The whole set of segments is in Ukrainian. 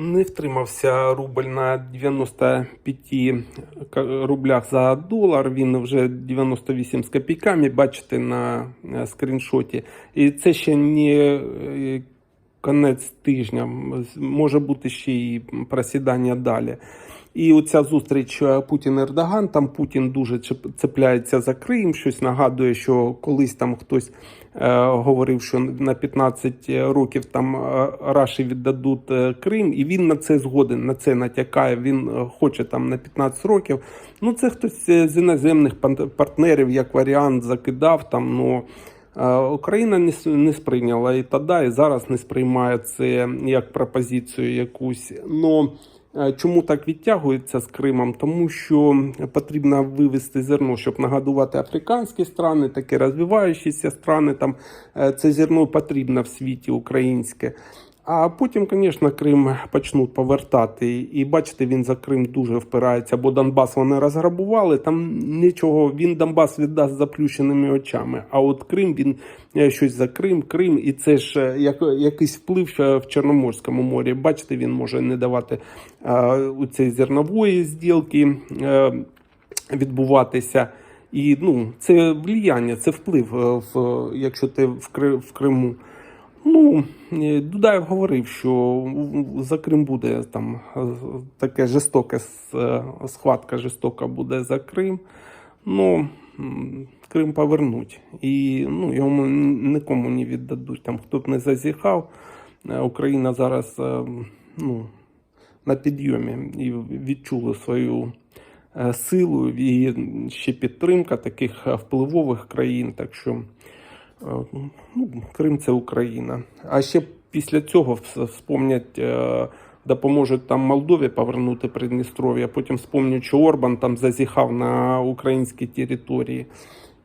Не втримався рубль на 95 рублях за долар. Він вже 98 з копійками, бачите на е, скріншоті. І це ще не е, конець тижня. Може бути ще і просідання далі. І оця зустріч е, Путін-Ердоган, там Путін дуже цепляється за Крим, щось нагадує, що колись там хтось е, говорив, що на 15 років там е, Раші віддадуть е, Крим, і він на це згоден, на це натякає. Він е, хоче там на 15 років. Ну це хтось е, з іноземних партнерів, як варіант, закидав там. Ну е, Україна не, сприйняла і тоді, і зараз не сприймає це як пропозицію якусь. Но Е, Чому так відтягується з Кримом? Тому що потрібно вивести зерно, щоб нагадувати африканські страни, такі розвиваючіся страни. Там е, це зерно потрібно в світі українське. А потім, звісно, Крим почнуть повертати. І бачите, він за Крим дуже впирається, бо Донбас вони розграбували. Там нічого, він Донбас віддасть заплющеними очами. А от Крим він е, щось за Крим, Крим, і це ж е, як, якийсь вплив в Чорноморському морі. Бачите, він може не давати е, у цієї зернової зділки відбуватися. І ну, це влияння, це вплив, в, якщо ти в Криму. Ну, е, Дудаєв говорив, що за Крим буде там е, таке жорстоке е, схватка жорстока буде за Крим. Ну, Крим повернуть. І ну, його нікому не віддадуть. Там хто б не зазіхав, Україна зараз ну, на підйомі і відчули свою силу і ще підтримка таких впливових країн. Так що ну, Крим це Україна. А ще після цього вспомнять, е, допоможуть там Молдові повернути Придністров'я, потім вспомнять, що Орбан там зазіхав на українській території.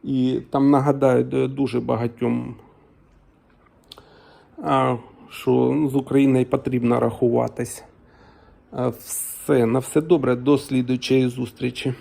І там нагадають е, дуже багатьом, що з Україною потрібно рахуватись. Е, Все, на все добре, до слідуючої зустрічі.